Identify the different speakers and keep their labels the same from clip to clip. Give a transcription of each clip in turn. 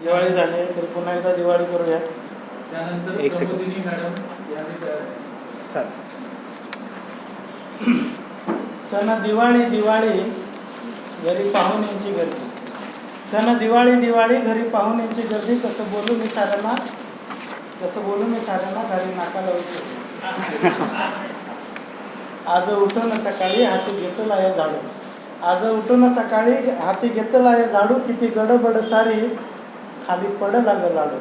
Speaker 1: दिवाळी झाली तर पुन्हा एकदा दिवाळी करूया.
Speaker 2: त्यानंतर
Speaker 3: एक सेकंद.
Speaker 2: प्रबोधिनी मॅडम यांनी तयार
Speaker 3: चालेल.
Speaker 1: सण दिवाळी दिवाळी घरी पाहुण्यांची गर्दी. सण दिवाळी दिवाळी घरी पाहुण्यांची गर्दी. कसं बोलू मी साऱ्यांना कसं बोलू मी साऱ्यांना घरी नाकाला विसरलो आज उठून सकाळी हाती घेतला या झाडू. आज उठून सकाळी हाती घेतला या झाडू किती गडबड सारी. खाली पड लागल लाडू.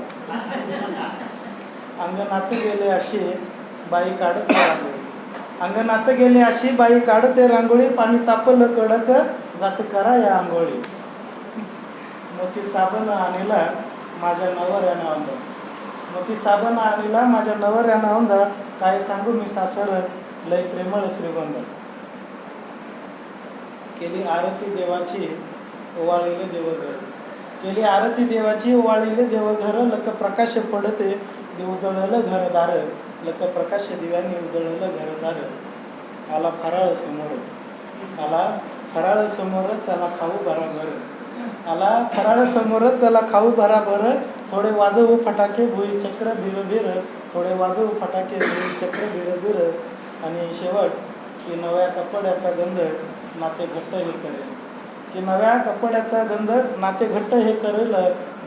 Speaker 1: अंगणात गेले अशी बाई काढत रांगोळी. अंगणात गेले अशी बाई काढते रांगोळी पाणी तापलं कडक जात करा या आंघोळी. मोती साबण आणला माझ्या नवऱ्यानं औंध मोती साबण आणला माझ्या नवऱ्यानं औंध काय सांगू मी सासर? लय प्रेमळ श्रीगंध केली आरती देवाची ओवाळलेले देवघर. केली आरती देवाची ओवाळीले देवघर लक प्रकाश पडते देव जळलं घरदार लक प्रकाश दिव्याने उजळलं घरदार आला फराळ समोर. आला फराळ समोरच त्याला खाऊ बराबर आला फराळ समोरच त्याला खाऊ बराबर थोडे वाजवू फटाके भुई चक्र बिर थोडे वाजवू फटाके भुई चक्र बिर बिर आणि शेवट की नव्या कपड्याचा गंध नाते घट्ट हे करेल. की नव्या कपड्याचा गंध नाते घट्ट हे करेल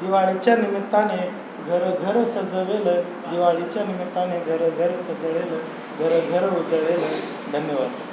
Speaker 1: दिवाळीच्या निमित्ताने घर घर सजवेल दिवाळीच्या निमित्ताने घर घर सजवेल घर घर उजळेल. धन्यवाद.